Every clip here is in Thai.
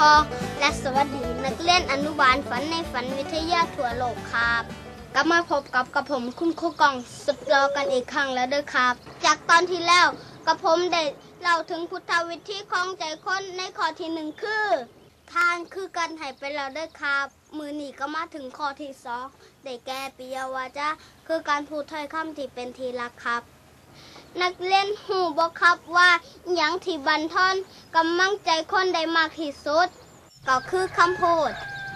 การหลวงพ่อ และสวัสดีนักเรียนอนุบาลฝันในฝันวิทยาทั่วโลกครับกลับมาพบกับกระผมคุณครูกองสุดรอกันอีกครั้งแล้วเด้อครับ จากตอนที่แล้วกระผมได้เล่าถึงพุทธวิธีของใจคนในข้อที่หนึ่งคือทานคือการให้ไปแล้วเด้อครับมือหนีก็มาถึงข้อที่สองได้แก่ปิยวาจาคือการพูดถ้อยคำที่เป็นทีรักครับ นักเล่นหูบอกครับว่าอหย่างที่บันทอนกำลังใจคนได้มากที่สุด ก็คือคำพูด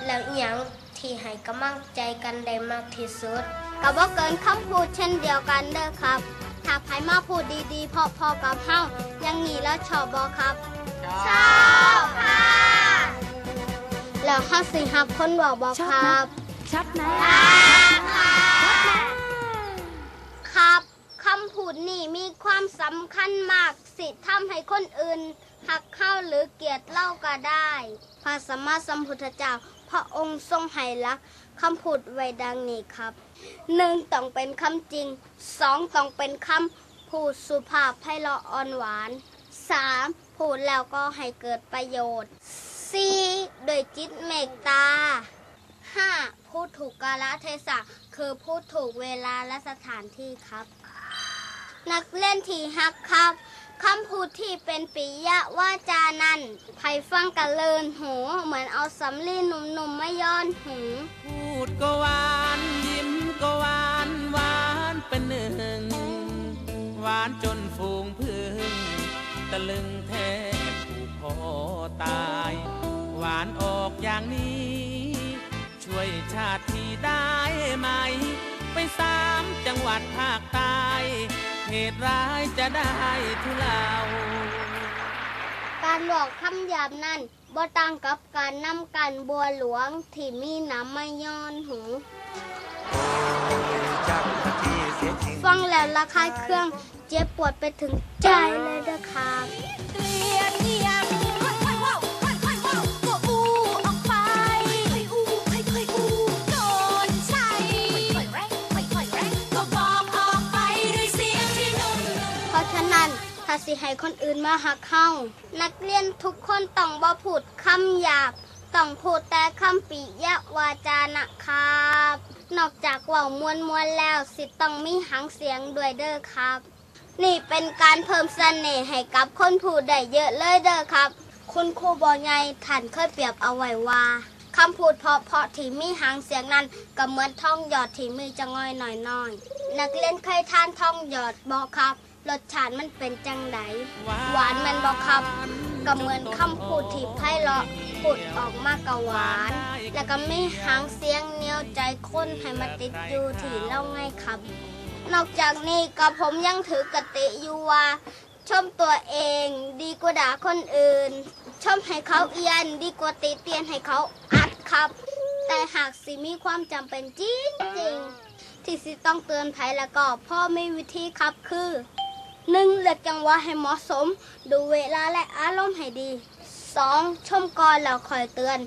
แล้วอหย่างที่ให้กำลังใจกันได้มากที่สุด ก็บ่เกินคำพูดเช่นเดียวกันเด้อครับ ถ้าไผมาพูดดีๆพอๆกับเฮาอยังนี้แล้วชอบบอครับชอบค่ะแล้วเฮาสิฮับคนบอกบอครับ ชัดนะ พูดนี่มีความสำคัญมากสิทำให้คนอื่น หักเข้าหรือเกลียดเล่าก็ได้ พระสัมมาสัมพุทธเจ้า พระองค์ทรงให้รักคำพูดไว้ดังนี้ครับหนึ่งต้องเป็นคำจริงสองต้องเป็นคำพูดสุภาพไพเราะอ่อนหวานสามพูดแล้วก็ให้เกิดประโยชน์สี่โดยจิตเมตตาห้าพูดถูกกาลเทศะคือพูดถูกเวลาและสถานที่ครับ นักเล่นที่ฮักครับคำพูดที่เป็นปิยะว่าจานันไผฟังกันเลินหู เหมือนเอาสำลีหนุ่มๆไม่ย้อนหูพูดก็หวานยิ้มก็หวานหวานเป็นหนึ่งหวานจนฝูงพึ่งตะลึงแทบผูกคอตาย หวานออกอย่างนี้ ช่วยชาติที่ได้ไหม ไปสามจังหวัดภาคใต้ ตุร้ายจะได้ทุเลาการบอกคำหยาบนั้นบ่ต่างกับการนำกันบัวหลวงที่มีน้ำไม่ย้อนหูฟังแล้วระคายเครื่องเจ็บปวดไปถึงใจเลยเด้อครับาสิให้คนอื่นมาหักเข้านักเรียนทุกคนต้องบ่พูดคำหยาบต้องพูดแต่คำปิยวาจานะครับ นอกจากว่ามวนมวนแล้วสิต้องมีหางเสียงด้วยเด้อครับ นี่เป็นการเพิ่มเสน่ห์ให้กับคนพูดได้เยอะเลยเด้อครับ คุณครูบอไงท่านเคยเปรียบเอาไว้ว่าคำพูดเพาะเพาะที่มีหางเสียงนั้นก็เหมือนท่องหยอดที่มีจะง่อยหน่อยน้อยนักเรียนเคยทานท่องหยอดบอครับ รสชาติมันเป็นจังไดหวานแมันบอครับก็เหมือนคำพูดที่ไพเราะพูดออกมากะหวาน แล้วก็มีหางเสียงเหนียวใจคนให้มาติดอยู่ที่เล่าไงครับ นอกจากนี้ก็ผมยังถือกติอยู่ว่าชมตัวเองดีกว่าด่าคนอื่น ชมให้เขาเอียนดีกว่าติเตียนให้เขาอัดครับ แต่หากสิมีความจำเป็นจริงจริงๆที่สิต้องเตือนภัยแล้วก็พ่อมีวิธีครับคือ หนึ่งเลือกจังหวะให้เหมาะสม ดูเวลาและอารมณ์ให้ดีสองชมก่อนแล้วคอยเตือน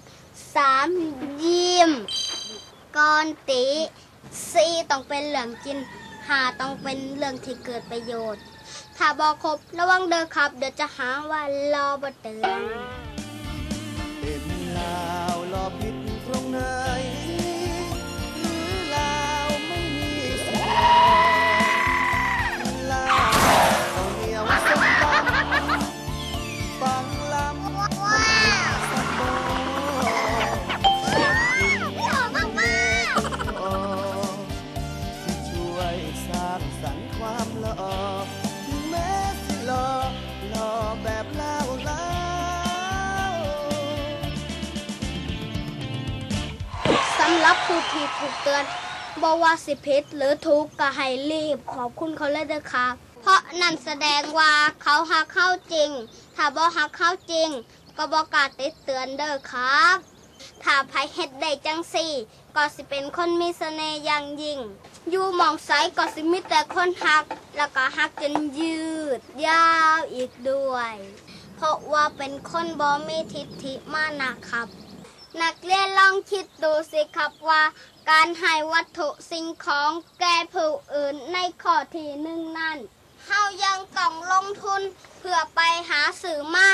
สามยิ้มก่อนตีสี่ต้องเป็นเรื่องกินหาต้องเป็นเรื่องที่เกิดประโยชน์ ถ้าบอกครบระวังเด้อครับ เดี๋ยวจะหาว่า รอบ่เตือน รับผู้ที่ถูกเตือนบอกว่าสิผิดหรือถูกก็ให้รีบขอบคุณเขาเลยเด้อครับ เพราะนั่นแสดงว่าเขาหักเข้าจริง ถ้าบ่หักเข้าจริง ก็บอกกาติดเตือนเด้อครับ ถ้าไผเฮ็ดได้จังสี่ ก็สิเป็นคนมีเสน่ห์อย่างยิ่ง อยู่มองไสก็สิมีแต่คนหัก แล้วก็หักจนยืด ยาวอีกด้วย เพราะว่าเป็นคนบ่มีทิฐิมานะครับ นักเรียนลองคิดดูสิครับว่า การให้วัตถุสิ่งของแก่ผู้อื่นในข้อที่หนึ่งนั้นเฮายังต้องลงทุนเพื่อไปหาสื่อมา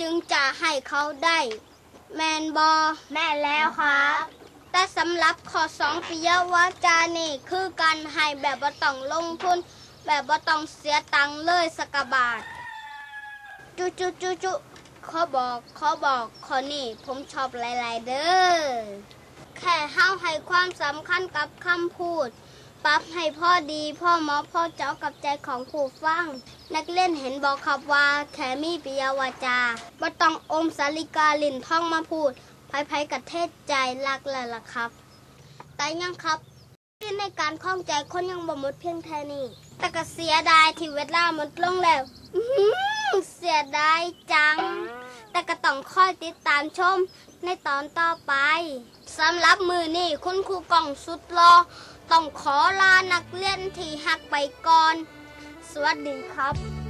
จึงจะให้เขาได้ แมนบอแม่แล้วครับ แต่สำหรับข้อสองปิยวาจานี่คือการให้แบบบ่ต้องลงทุน แบบบ่ต้องเสียตังค์เลยสกกะบาทจุจุจุจุ ขอบอกขอบอกขอนี่ผมชอบหลายๆเด้อแค่เฮาให้ความสำคัญกับคำพูด ปรับให้พ่อดีพ่อหมอพ่อเจ้ากับใจของผู้ฟัง นักเล่นเห็นบอกครับว่าแคมีปิยวาจาบ่ต้องอมสาลิกาลินท่องมาพูดภัยภัยกับเทศใจรักแล้วล่ะครับ แต่ยังครับที่ในการคล้องใจคนยังบ่หมดเพียงแค่นี้ แต่ก็เสียดายที่เวลาหมดลงแล้ว เสียดายจัง แต่ก็ต้องคอยติดตามชมในตอนต่อไปสำหรับมือนี่คุณครูกล่องสุดรอต้องขอลานักเรียนที่หักไปก่อน สวัสดีครับ